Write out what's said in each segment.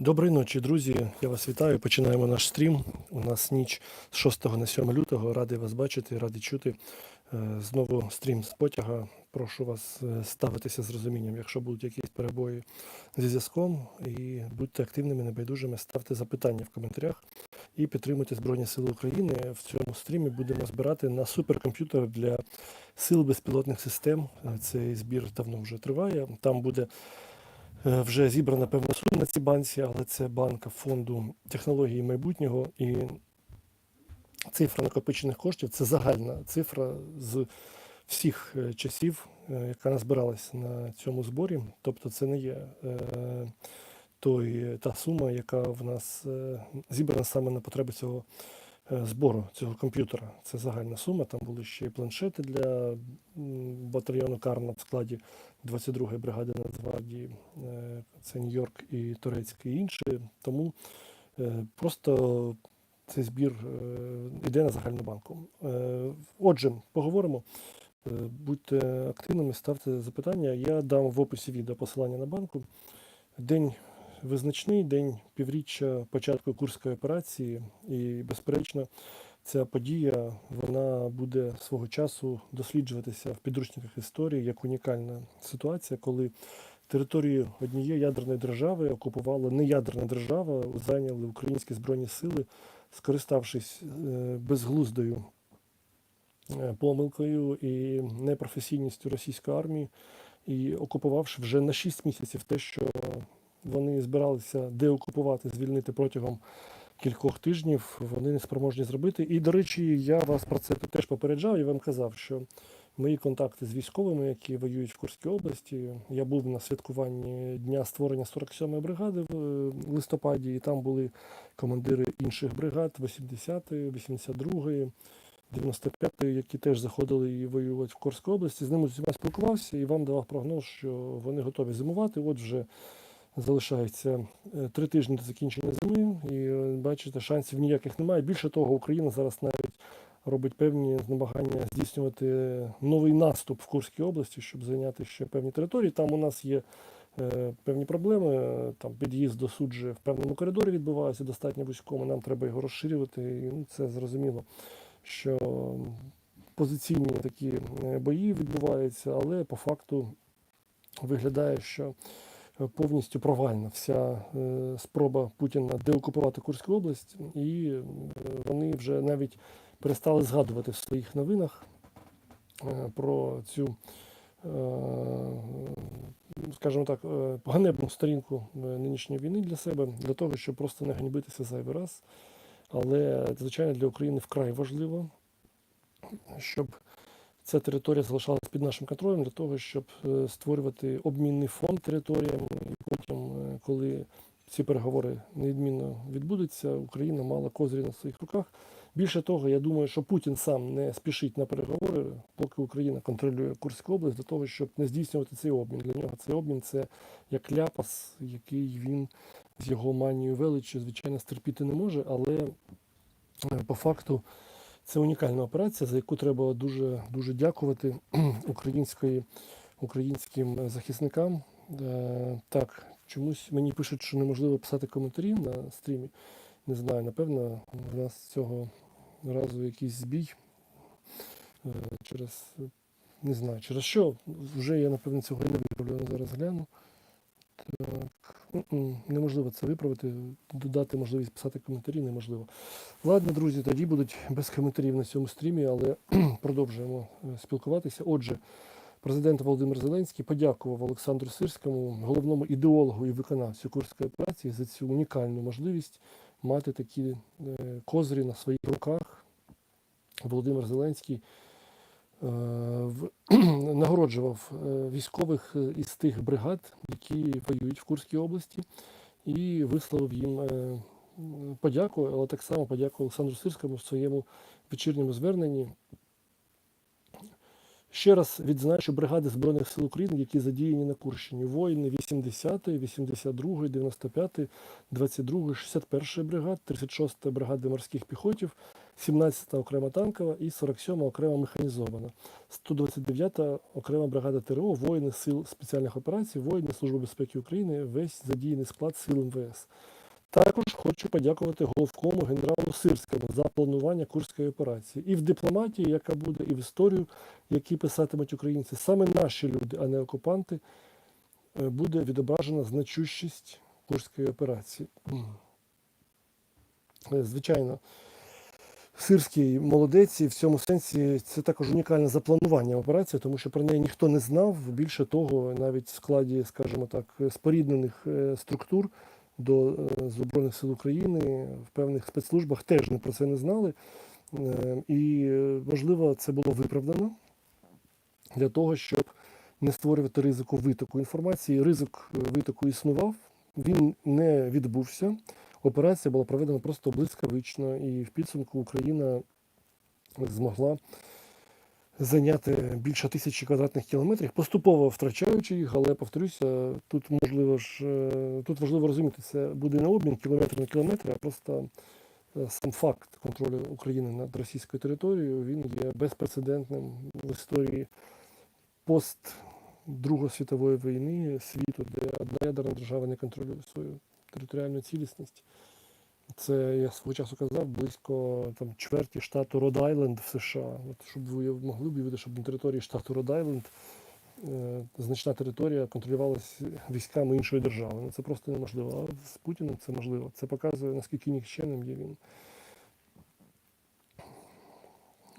Доброї ночі, друзі. Я вас вітаю. Починаємо наш стрім. У нас ніч з 6 на 7 лютого. Радий вас бачити, радий чути. Е, Знову стрім з потяга. Прошу вас е, ставитися з розумінням, якщо будуть якісь перебої зі зв'язком. І будьте активними, небайдужими, ставте запитання в коментарях і підтримуйте Збройні Сили України. В цьому стрімі будемо збирати на суперкомп'ютер для сил безпілотних систем. Е, Цей збір давно вже триває. Там буде Вже зібрана певна сума на цій банці, але це банка фонду технології майбутнього. І цифра накопичених коштів це загальна цифра з всіх е, часів, е, яка назбиралась на цьому зборі. Тобто це не є е, той, та сума, яка в нас е, зібрана саме на потреби цього е, збору, цього комп'ютера. Це загальна сума. Там були ще й планшети для батальйону Карна в складі 22-ї бригади Нацгвардії, е, це Нью-Йорк і Турецьк і інші. Тому е, просто цей збір е, йде на загальну банку. Е, Отже, поговоримо. Е, Будьте активними, ставте запитання. Я дам в описі відео посилання на банку. День визначний, день півріччя початку Курської операції, і, безперечно, ця подія вона буде свого часу досліджуватися в підручниках історії як унікальна ситуація, коли територію однієї ядерної держави окупувала неядерна держава, зайняли українські збройні сили, скориставшись е, безглуздою е, помилкою і непрофесійністю російської армії, і окупувавши вже на 6 місяців те, що вони збиралися деокупувати, звільнити протягом кількох тижнів, вони не спроможні зробити. І, до речі, я вас про це теж попереджав, я вам казав, що мої контакти з військовими, які воюють в Курській області, я був на святкуванні дня створення 47-ї бригади в е, листопаді, і там були командири інших бригад 80-ї, 82-ї. 95-ї, які теж заходили і воювати в Курській області. З ними з спілкувався і вам давав прогноз, що вони готові зимувати. От вже залишається е, три тижні до закінчення зими, і е, бачите, шансів ніяких немає. Більше того, Україна зараз навіть робить певні намагання здійснювати новий наступ в Курській області, щоб зайняти ще певні території. Там у нас є е, певні проблеми. Там під'їзд до суджі в певному коридорі відбувається достатньо вузькому. Нам треба його розширювати. І ну, це зрозуміло, що позиційні такі бої відбуваються, але по факту виглядає, що повністю провальна вся е, спроба Путіна деокупувати Курську область, і е, вони вже навіть перестали згадувати в своїх новинах е, про цю, скажімо так, ганебну сторінку нинішньої війни для себе, для того, щоб просто не ганьбитися зайвий раз. Але, звичайно, для України вкрай важливо, щоб ця територія залишалась під нашим контролем для того, щоб е, створювати обмінний фонд територіям. І потім, е, коли ці переговори неодмінно відбудуться, Україна мала козирі на своїх руках. Більше того, я думаю, що Путін сам не спішить на переговори, поки Україна контролює Курську область, для того, щоб не здійснювати цей обмін. Для нього цей обмін це як ляпас, який він з його манією величі, звичайно, стерпіти не може, але е, по факту це унікальна операція, за яку треба дуже дуже дякувати української, українським захисникам. Е, Так, чомусь мені пишуть, що неможливо писати коментарі на стрімі. Не знаю, напевно, у нас цього разу якийсь збій е, через не знаю, через що. Вже я, напевно, цього не виправлю. Зараз гляну. Так, неможливо це виправити, додати можливість писати коментарі неможливо. Ладно, друзі, тоді будуть без коментарів на цьому стрімі, але продовжуємо е, спілкуватися. Отже, президент Володимир Зеленський подякував Олександру Сирському, головному ідеологу і виконавцю Курської операції, за цю унікальну можливість мати такі е, козирі на своїх руках. Володимир Зеленський е, нагороджував е, військових е, із тих бригад, які воюють в Курській області, і висловив їм е, подяку, але так само подяку Олександру Сирському в своєму вечірньому зверненні. Ще раз відзначу бригади Збройних сил України, які задіяні на Курщині. Воїни 80-ї, 82-ї, 95-ї, 22-ї, 61-ї бригад, 36-ї бригади морських піхотів, 17-та окрема танкова і 47-та окрема механізована. 129-та окрема бригада ТРО, воїни сил спеціальних операцій, воїни Служби безпеки України, весь задіяний склад сил МВС. Також хочу подякувати головкому генералу Сирському за планування курської операції. І в дипломатії, яка буде, і в історію, які писатимуть українці, саме наші люди, а не окупанти, е, буде відображена значущість курської операції. Е, Звичайно, Сирський молодець, і в цьому сенсі це також унікальне запланування операції, тому що про неї ніхто не знав. Більше того, навіть в складі, скажімо так, споріднених е, структур до е, Збройних сил України в певних спецслужбах теж не про це не знали. Е, І можливо, це було виправдано для того, щоб не створювати ризику витоку інформації. Ризик витоку існував, він не відбувся. Операція була проведена просто блискавично, і в підсумку Україна змогла зайняти більше тисячі квадратних кілометрів, поступово втрачаючи їх, але повторюся, тут можливо ж е, тут важливо розуміти, це буде не обмін кілометр на кілометр, а просто е, сам факт контролю України над російською територією він є безпрецедентним в історії пост Другої світової війни світу, де одна ядерна держава не контролює свою територіальну цілісність. Це я свого часу казав близько там чверті штату Род-Айленд в США. От, щоб ви могли уявити, щоб на території штату Род-Айленд е, значна територія контролювалася військами іншої держави. Ну, це просто неможливо. А з Путіним це можливо. Це показує, наскільки нікчемним є він.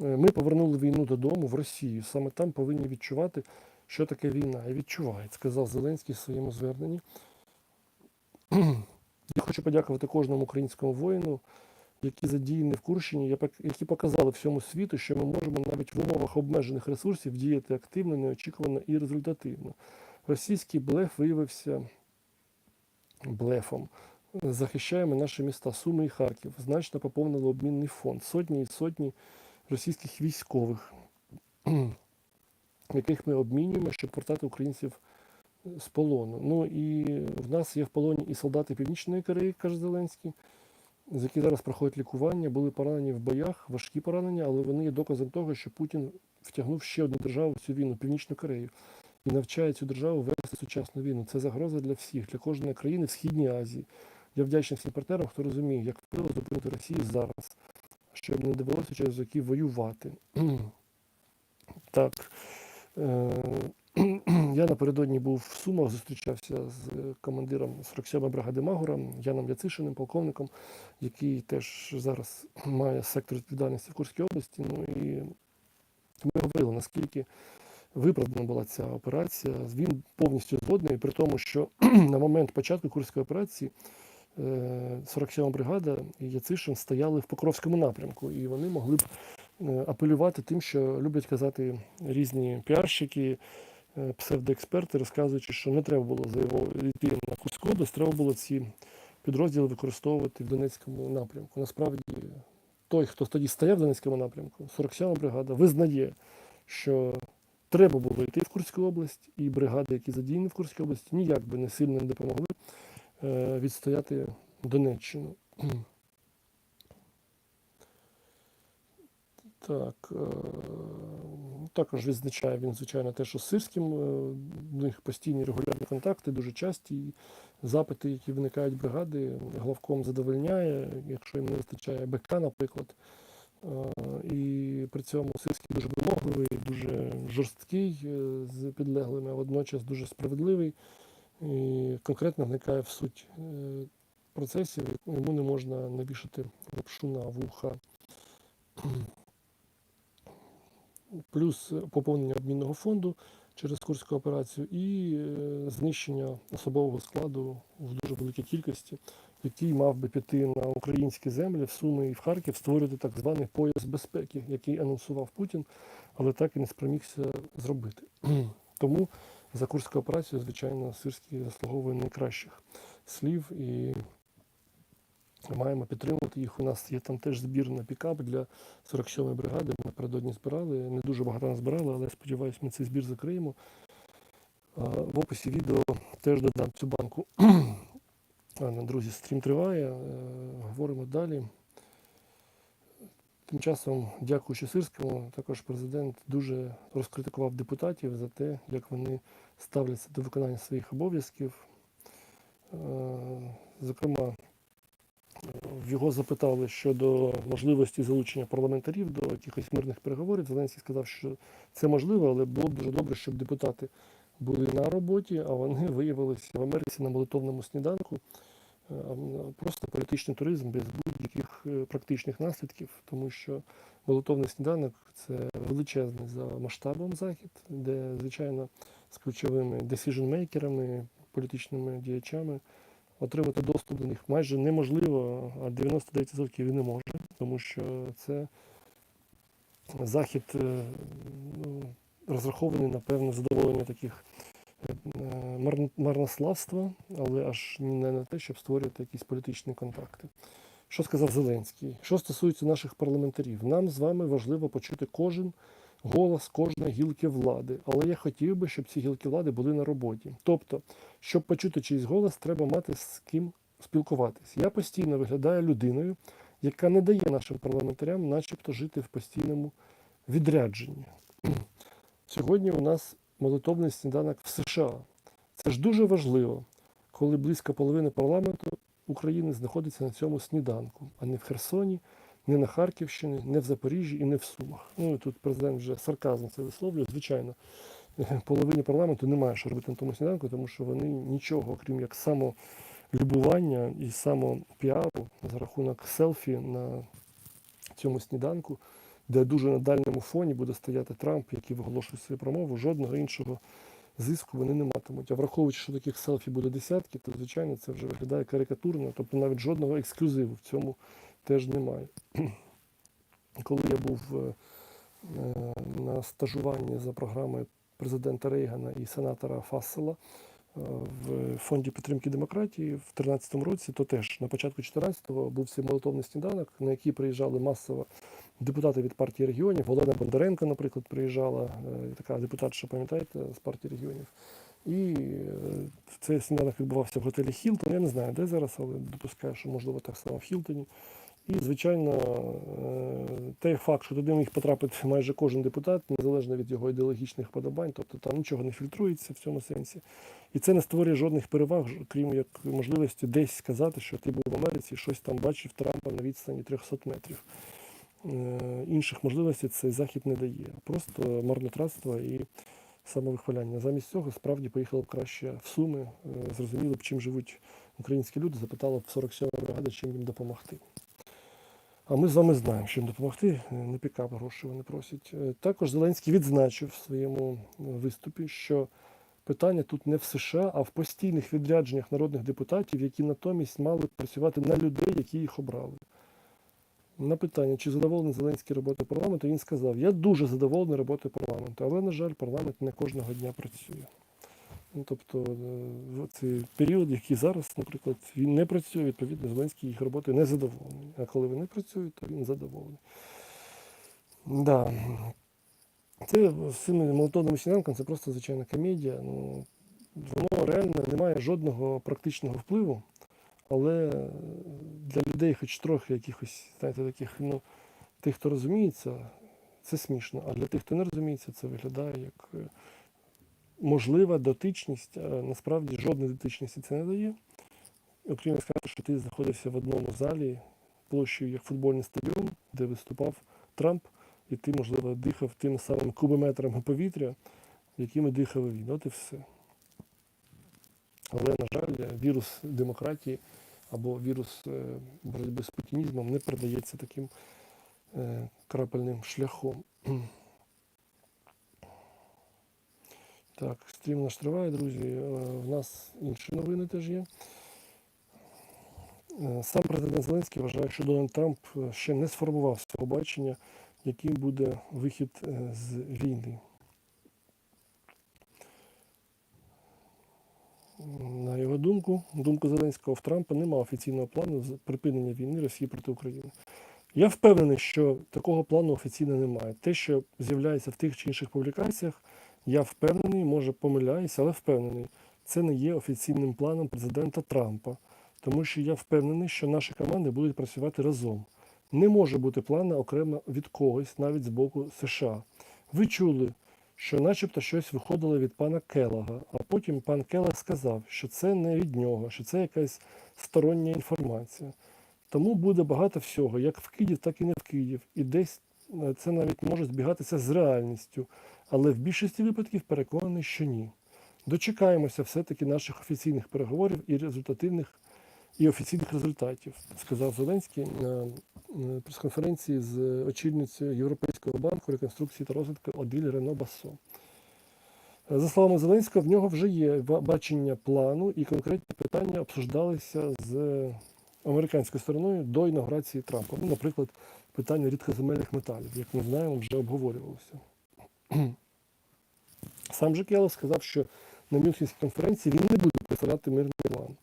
Е, Ми повернули війну додому в Росію. Саме там повинні відчувати, що таке війна. І відчувають, сказав Зеленський в своєму зверненні. Я хочу подякувати кожному українському воїну, які задіяні в Курщині, які показали всьому світу, що ми можемо навіть в умовах обмежених ресурсів діяти активно, неочікувано і результативно. Російський блеф виявився блефом. Захищаємо наші міста Суми і Харків. Значно поповнили обмінний фонд. Сотні і сотні російських військових, яких ми обмінюємо, щоб повертати українців з полону. Ну і в нас є в полоні і солдати Північної Кореї, каже Зеленський, з які зараз проходять лікування, були поранені в боях, важкі поранення, але вони є доказом того, що Путін втягнув ще одну державу в цю війну Північну Корею. І навчає цю державу вести сучасну війну. Це загроза для всіх, для кожної країни в Східній Азії. Я вдячний всім партнерам, хто розуміє, як впливо зупинити Росію зараз, щоб не довелося через роки воювати. так. Е, я напередодні був в Сумах, зустрічався з командиром 47-ї бригади Магура Яном Яцишиним, полковником, який теж зараз має сектор відповідальності в Курській області. Ну і ми говорили, наскільки виправдана була ця операція. Він повністю згодний, при тому, що на момент початку Курської операції е, 47-ма бригада і Яцишин стояли в Покровському напрямку, і вони могли б е, апелювати тим, що люблять казати різні піарщики, е, псевдоексперти, розказуючи, що не треба було заяво- йти на область, треба було ці підрозділи використовувати в Донецькому напрямку. Насправді, той, хто тоді стояв в Донецькому напрямку, 47-ма бригада, визнає, що треба було йти в Курську область, і бригади, які задіяні в Курській області, ніяк би не сильно не допомогли е, відстояти Донеччину. Так, е, також відзначає він, звичайно, те, що з Сирським е, в них постійні регулярні контакти, дуже часті і запити, які виникають бригади, главком задовольняє, якщо їм не вистачає БК, наприклад. Е, І при цьому Сирський дуже вимогливий, дуже жорсткий е, з підлеглими, а водночас дуже справедливий і конкретно вникає в суть е, процесів, йому не можна навішати лапшу на вуха. Плюс поповнення обмінного фонду через Курську операцію і е, знищення особового складу в дуже великій кількості, який мав би піти на українські землі в Суми і в Харків, створювати так званий пояс безпеки, який анонсував Путін, але так і не спромігся зробити. Тому за Курську операцію, звичайно, Сирський заслуговує найкращих слів і маємо підтримувати їх. У нас є там теж збір на пікап для 47-ї бригади. Ми напередодні збирали. Не дуже багато назбирали, але сподіваюся, ми цей збір закриємо. В описі відео теж додам цю банку. Друзі, стрім триває. Е, Говоримо далі. Тим часом, дякуючи Сирському, також президент дуже розкритикував депутатів за те, як вони ставляться до виконання своїх обов'язків. Е, Зокрема, його запитали щодо можливості залучення парламентарів до якихось мирних переговорів. Зеленський сказав, що це можливо, але було б дуже добре, щоб депутати були на роботі, а вони виявилися в Америці на молитовному сніданку. Е, Просто політичний туризм без будь-яких е, практичних наслідків, тому що молитовний сніданок це величезний за масштабом захід, де, звичайно, з ключовими decision-мейкерами, політичними діячами отримати доступ до них майже неможливо, а 99% і не може, тому що це захід е, ну, розрахований на певне задоволення таких е, марнославства, але аж не на те, щоб створювати якісь політичні контакти. Що сказав Зеленський? Що стосується наших парламентарів, нам з вами важливо почути кожен голос кожної гілки влади. Але я хотів би, щоб ці гілки влади були на роботі. Тобто, щоб почути чийсь голос, треба мати з ким спілкуватись. Я постійно виглядаю людиною, яка не дає нашим парламентарям, начебто, жити в постійному відрядженні. Сьогодні у нас молитовний сніданок в США. Це ж дуже важливо, коли близько половини парламенту України знаходиться на цьому сніданку, а не в Херсоні, не на Харківщині, не в Запоріжжі і не в Сумах. Ну і тут президент вже сарказм це висловлює. Звичайно, половині парламенту немає що робити на тому сніданку, тому що вони нічого, окрім як самолюбування і самопіару за рахунок селфі на цьому сніданку, де дуже на дальньому фоні буде стояти Трамп, який виголошує свою промову, жодного іншого зиску вони не матимуть. А враховуючи, що таких селфі буде десятки, то звичайно це вже виглядає карикатурно, тобто навіть жодного ексклюзиву в цьому теж немає. Коли я був е, е, на стажуванні за програмою президента Рейгана і сенатора Фассела е, в фонді підтримки демократії в 2013 році, то теж на початку 2014-го був цей молотовний сніданок, на який приїжджали масово депутати від партії регіонів. Олена Бондаренко, наприклад, приїжджала, така депутатша, пам'ятаєте, з партії регіонів. І цей сніданок відбувався в готелі Хілтон. Я не знаю, де зараз, але допускаю, що можливо так само в Хілтоні. І, звичайно, е, той факт, що туди міг потрапити майже кожен депутат, незалежно від його ідеологічних подобань, тобто там нічого не фільтрується в цьому сенсі. І це не створює жодних переваг, крім як можливості десь сказати, що ти був в Америці щось там бачив Трампа на відстані 300 метрів. Е, Інших можливостей цей захід не дає. Просто марнотратство і самовихваляння. Замість цього справді поїхало б краще в Суми, е, зрозуміло б, чим живуть українські люди, запитала б 47 бригада, чим їм допомогти. А ми з вами знаємо, що їм допомогти. Е, Не пікап гроші вони просять. Е, Також Зеленський відзначив в своєму е, виступі, що питання тут не в США, а в постійних відрядженнях народних депутатів, які натомість мали працювати на людей, які їх обрали. На питання, чи задоволений Зеленський роботою парламенту, він сказав: Я дуже задоволений роботою парламенту, але, на жаль, парламент не кожного дня працює. Ну, тобто, е, цей період, який зараз, наприклад, він не працює, відповідно, Зеленський їх роботою не задоволений. А коли вони працюють, то він задоволений. Да. Це з цими молотовними сніданком це просто звичайна комедія. Ну, воно реально не має жодного практичного впливу, але для людей, хоч трохи якихось, знаєте, таких, ну, тих, хто розуміється, це смішно. А для тих, хто не розуміється, це виглядає як е, можлива дотичність, а насправді жодної дотичності це не дає. Окрім сказати, що ти знаходився в одному залі площею як футбольний стадіон, де виступав Трамп, і ти, можливо, дихав тими самими кубометрами повітря, якими дихав він. От і все. Але, на жаль, вірус демократії або вірус е, боротьби з путінізмом не передається таким е, крапельним шляхом. Так, стрім наш триває, друзі. Е, В нас інші новини теж є. Е, Сам президент Зеленський вважає, що Дональд Трамп е, ще не сформував свого бачення, яким буде вихід з війни. На його думку, думку Зеленського, в Трампа немає офіційного плану з припинення війни Росії проти України. Я впевнений, що такого плану офіційно немає. Те, що з'являється в тих чи інших публікаціях, я впевнений, може помиляюся, але впевнений, це не є офіційним планом президента Трампа. Тому що я впевнений, що наші команди будуть працювати разом. Не може бути плана окремо від когось, навіть з боку США. Ви чули, що начебто щось виходило від пана Келлога, а потім пан Келлог сказав, що це не від нього, що це якась стороння інформація. Тому буде багато всього, як в Київ, так і не в Київ. І десь е, це навіть може збігатися з реальністю. Але в більшості випадків переконаний, що ні. Дочекаємося все-таки наших офіційних переговорів і результативних і офіційних результатів, сказав Зеленський на прес-конференції з очільницею Європейського банку реконструкції та розвитку Оділь Рено Басо. За словами Зеленського, в нього вже є бачення плану і конкретні питання обсуждалися з американською стороною до інаугурації Трампа. Ну, наприклад, питання рідкоземельних металів, як ми знаємо, вже обговорювалося. Сам же Келлог сказав, що на Мюнхенській конференції він не буде представляти мирний план.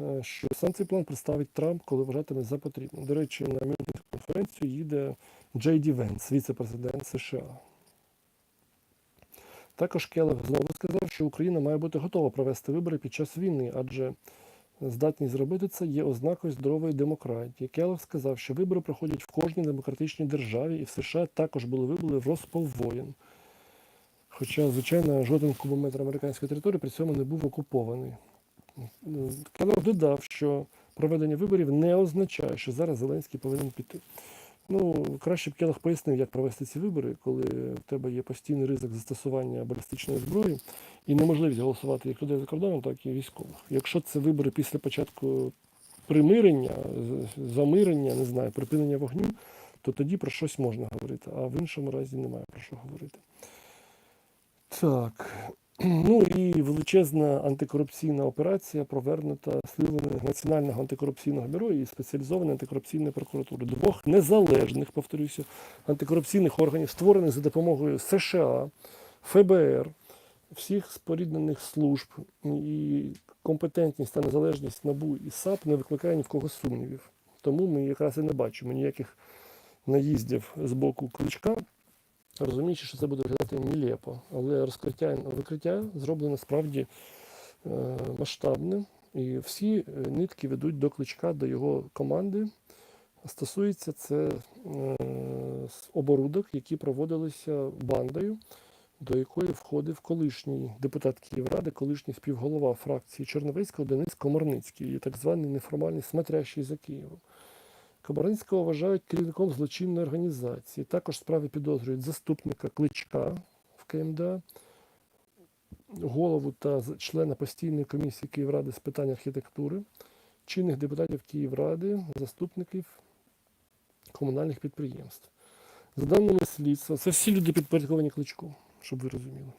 Е, Що сам цей план представить Трамп, коли вважатиме за потрібне. До речі, на Мюнхенську конференцію їде Джей Ді Венс, віце-президент США. Також Келлог знову сказав, що Україна має бути готова провести вибори під час війни, адже здатність зробити це є ознакою здорової демократії. Келлог сказав, що вибори проходять в кожній демократичній державі, і в США також були вибори в розпал воєн. Хоча, звичайно, жоден кубометр американської території при цьому не був окупований. Ну, додав, що проведення виборів не означає, що зараз Зеленський повинен піти. Ну, краще б Келлог пояснив, як провести ці вибори, коли в тебе є постійний ризик застосування балістичної зброї і неможливість голосувати як людей за кордоном, так і військових. Якщо це вибори після початку примирення, замирення, не знаю, припинення вогню, то тоді про щось можна говорити, а в іншому разі немає про що говорити. Так. Ну і величезна антикорупційна операція провернута силами Національного антикорупційного бюро і спеціалізованої антикорупційної прокуратури. Двох незалежних, повторюся, антикорупційних органів, створених за допомогою США, ФБР, всіх споріднених служб і компетентність та незалежність НАБУ і САП не викликає ні в кого сумнівів. Тому ми якраз і не бачимо ніяких наїздів з боку кличка розуміючи, що це буде виглядати нелепо. Але розкриття викриття зроблено справді е, масштабне. І всі е, нитки ведуть до кличка, до його команди. Стосується це е, оборудок, які проводилися бандою, до якої входив колишній депутат Київради, колишній співголова фракції Чорновецького Денис Комарницький, і так званий неформальний смотрящий за Києвом. Комарницького вважають керівником злочинної організації. Також справи підозрюють заступника Кличка в КМДА, голову та члена постійної комісії Київради з питань архітектури, чинних депутатів Київради, заступників комунальних підприємств. За даними слідства, це всі люди підпорядковані кличку, щоб ви розуміли.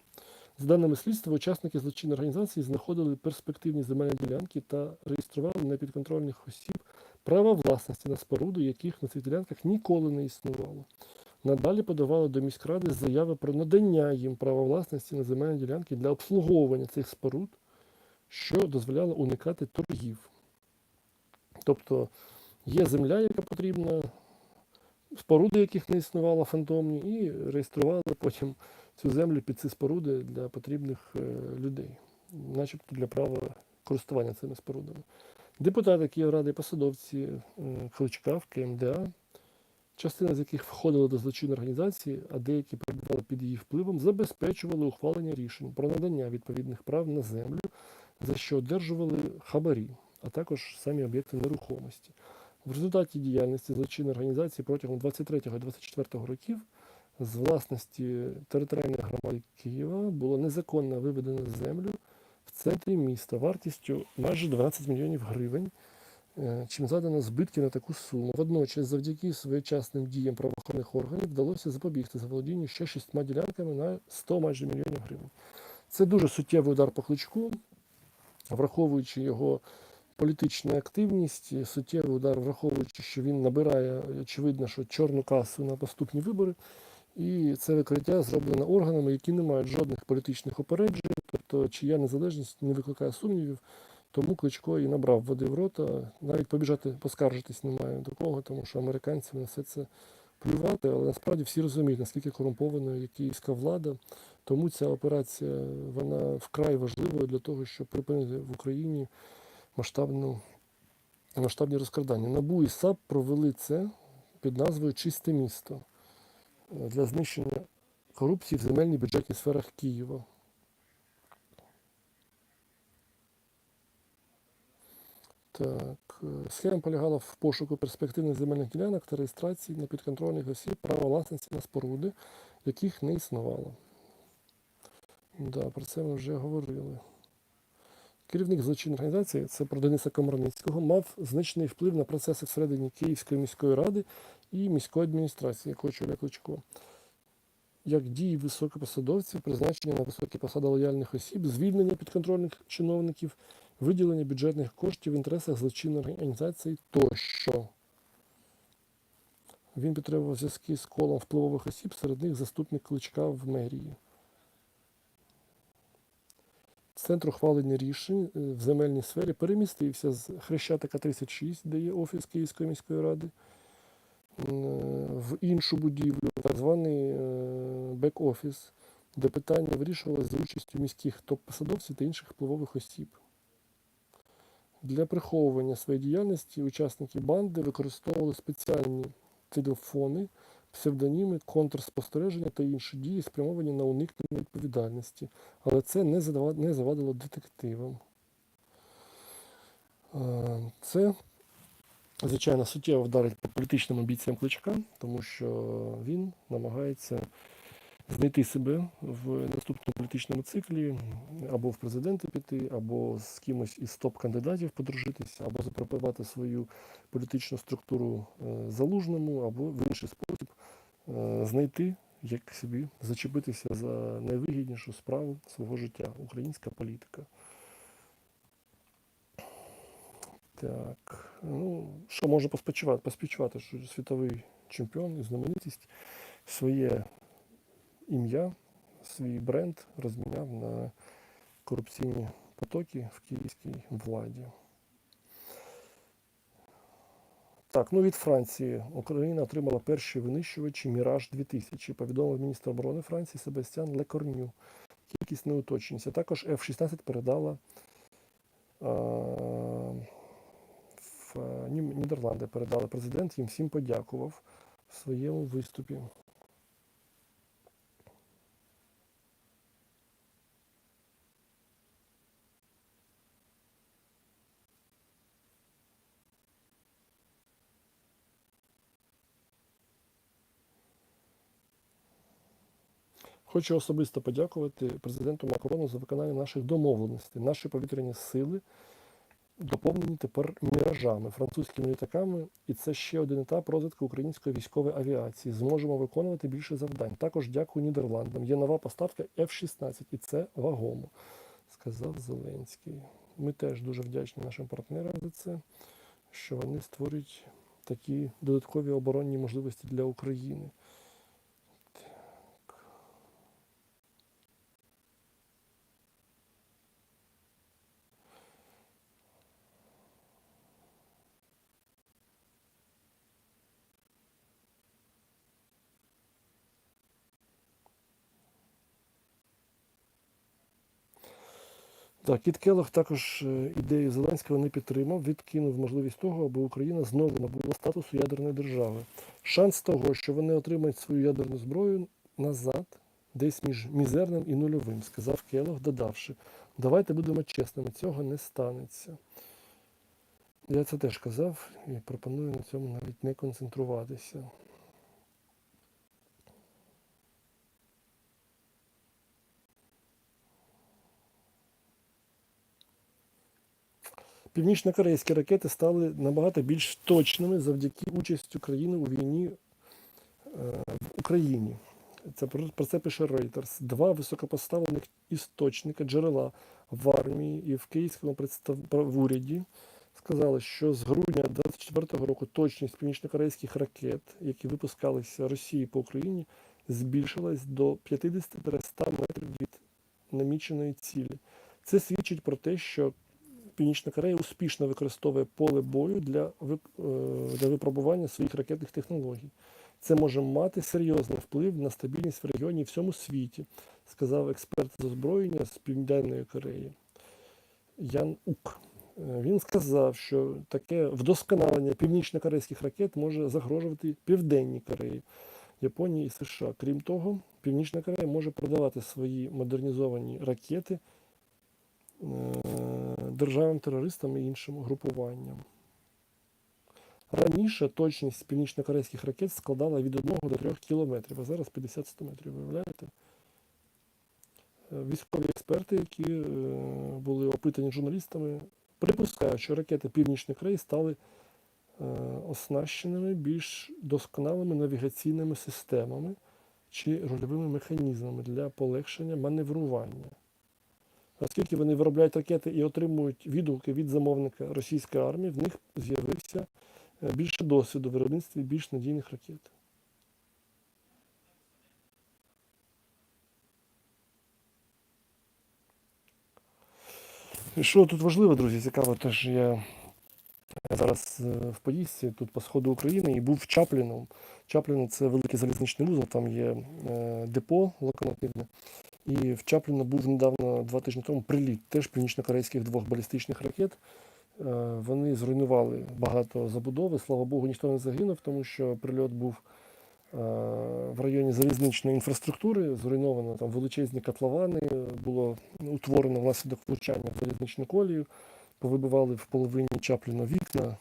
За даними слідства, учасники злочинної організації знаходили перспективні земельні ділянки та реєстрували на підконтрольних осіб права власності на споруди, яких на цих ділянках ніколи не існувало. Надалі подавали до міськради заяви про надання їм права власності на земельні ділянки для обслуговування цих споруд, що дозволяло уникати торгів. Тобто є земля, яка потрібна, споруди, яких не існувало фантомні, і реєстрували потім цю землю під ці споруди для потрібних е, людей, начебто для права користування цими спорудами. Депутати Київради посадовці е, Кличка в КМДА, частина з яких входила до злочинної організації, а деякі перебували під її впливом, забезпечували ухвалення рішень про надання відповідних прав на землю, за що одержували хабарі, а також самі об'єкти нерухомості. В результаті діяльності злочинної організації протягом 23-24 років з власності територіальної громади Києва було незаконно виведено землю центрі міста вартістю майже 12 мільйонів гривень, е, чим задано збитки на таку суму. Водночас, завдяки своєчасним діям правоохоронних органів, вдалося запобігти заволодінню ще шістьма ділянками на 100 майже мільйонів гривень. Це дуже суттєвий удар по кличку, враховуючи його політичну активність, суттєвий удар, враховуючи, що він набирає, очевидно, що чорну касу на наступні вибори. І це викриття зроблено органами, які не мають жодних політичних опереджень, тобто чия незалежність не викликає сумнівів. Тому Кличко і набрав води в рота. Навіть побіжати поскаржитись немає до кого, тому що американці на все це плювати, але насправді всі розуміють, наскільки корумпованою є київська влада. Тому ця операція вона вкрай важливою для того, щоб припинити в Україні масштабну, масштабні розкрадання. НАБУ і САП провели це під назвою Чисте місто для знищення корупції в земельній бюджетній сферах Києва. Так, е, схема полягала в пошуку перспективних земельних ділянок та реєстрації на підконтрольних осіб права власності на споруди, яких не існувало. Да, про це ми вже говорили. Керівник злочинної організації, це про Дениса Комарницького, мав значний вплив на процеси всередині Київської міської ради і міської адміністрації, яку очолює Кличко. Як дії високопосадовців, призначення на високі посади лояльних осіб, звільнення підконтрольних чиновників, виділення бюджетних коштів в інтересах злочинної організації тощо. Він підтримував зв'язки з колом впливових осіб, серед них заступник Кличка в мерії. Центр ухвалення рішень е, в земельній сфері перемістився з Хрещатика 36, де є офіс Київської міської ради, е, в іншу будівлю, так званий е, бек-офіс, де питання вирішувалося за участю міських топ-посадовців та інших впливових осіб. Для приховування своєї діяльності учасники банди використовували спеціальні телефони, псевдоніми, контрспостереження та інші дії, спрямовані на уникнення відповідальності. Але це не завадило детективам. Е, Це, звичайно, суттєво вдарить по політичним амбіціям кличка, тому що він намагається знайти себе в наступному політичному циклі, або в президенти піти, або з кимось із топ-кандидатів подружитися, або запропонувати свою політичну структуру е, залужному, або в інший спосіб е, знайти, як собі зачепитися за найвигіднішу справу свого життя українська політика. Так, ну, що можу поспочувати? Поспівчувати, що світовий чемпіон і знаменитість своє ім'я, свій бренд розміняв на корупційні потоки в київській владі. Так, ну від Франції Україна отримала перші винищувачі Міраж 2000, повідомив міністр оборони Франції Себастьян Лекорню. Кількість не уточнюється. Також F-16 передала а, в Нідерланди. Передали президент, їм всім подякував в своєму виступі. Хочу особисто подякувати президенту Макрону за виконання наших домовленостей. Наші повітряні сили доповнені тепер міражами, французькими літаками, і це ще один етап розвитку української військової авіації. Зможемо виконувати більше завдань. Також дякую Нідерландам. Є нова поставка F-16, і це вагомо, сказав Зеленський. Ми теж дуже вдячні нашим партнерам за це, що вони створюють такі додаткові оборонні можливості для України. Так, Кіт Келлог також е, ідею Зеленського не підтримав, відкинув можливість того, аби Україна знову набула статусу ядерної держави. Шанс того, що вони отримають свою ядерну зброю назад, десь між мізерним і нульовим, сказав Келлог, додавши, давайте будемо чесними, цього не станеться. Я це теж казав і пропоную на цьому навіть не концентруватися. Північно-корейські ракети стали набагато більш точними завдяки участі України у війні е, в Україні. Це про, це пише Reuters. Два високопоставлених істочника джерела в армії і в київському представ... в уряді сказали, що з грудня 24-го року точність північно-корейських ракет, які випускалися Росії по Україні, збільшилась до 50-100 метрів від наміченої цілі. Це свідчить про те, що Північна Корея успішно використовує поле бою для, е, для випробування своїх ракетних технологій. Це може мати серйозний вплив на стабільність в регіоні і всьому світі, сказав експерт з озброєння з Південної Кореї Ян Ук. Е, Він сказав, що таке вдосконалення північно-корейських ракет може загрожувати Південній Кореї, Японії і США. Крім того, Північна Корея може продавати свої модернізовані ракети е, державам-терористам і іншим групуванням. Раніше точність північно-корейських ракет складала від 1 до 3 кілометрів, а зараз 50-100 метрів. Виявляєте? Е, Військові експерти, які е, були опитані журналістами, припускають, що ракети Північної Кореї стали оснащеними більш досконалими навігаційними системами чи рольовими механізмами для полегшення маневрування. Оскільки вони виробляють ракети і отримують відгуки від замовника російської армії, в них з'явився е, більше досвіду в виробництві більш надійних ракет. І Що тут важливо, друзі, цікаво, теж я зараз е, в поїздці тут по сходу України і був в Чапліну. Чапліно це великий залізничний вузол, там є е, депо локомотивне. І в Чапліно був недавно, два тижні тому, приліт теж північно-корейських двох балістичних ракет. Е, Вони зруйнували багато забудови. Слава Богу, ніхто не загинув, тому що прильот був е, в районі залізничної інфраструктури. Зруйновано там величезні котловани, було утворено внаслідок влучання в залізничну колію, повибивали в половині Чапліна вікна,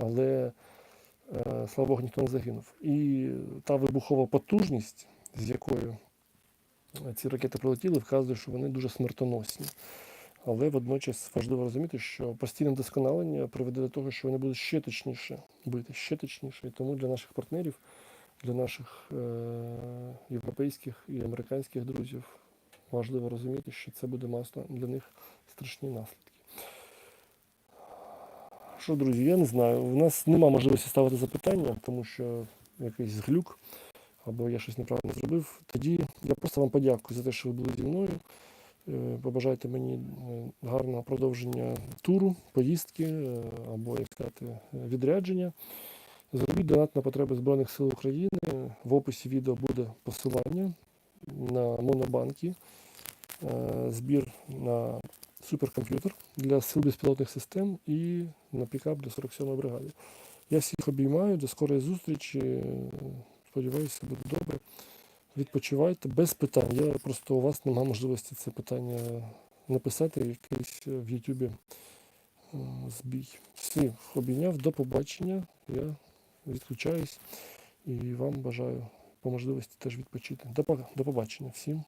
але е, слава Богу, ніхто не загинув. І та вибухова потужність, з якою ці ракети прилетіли, вказує, що вони дуже смертоносні. Але водночас важливо розуміти, що постійне вдосконалення приведе до того, що вони будуть ще точніше бити, ще точніше. І тому для наших партнерів, для наших е- європейських і американських друзів важливо розуміти, що це буде масло для них страшні наслідки. Що, друзі, я не знаю. У нас нема можливості ставити запитання, тому що якийсь глюк або я щось неправильно зробив. Тоді я просто вам подякую за те, що ви були зі мною. Е, Побажайте мені е, гарного продовження туру, поїздки е, або, як сказати, відрядження. Зробіть донат на потреби Збройних сил України. В описі відео буде посилання на монобанки, збір на суперкомп'ютер для сил безпілотних систем і на пікап для 47-ї бригади. Я всіх обіймаю, до скорої зустрічі. Сподіваюся, буде добре. Відпочивайте без питань. Я просто у вас немає можливості це питання написати якийсь е, в Ютубі е, збій. Всіх обійняв, до побачення. Я відключаюсь і вам бажаю по можливості теж відпочити. До побачення всім.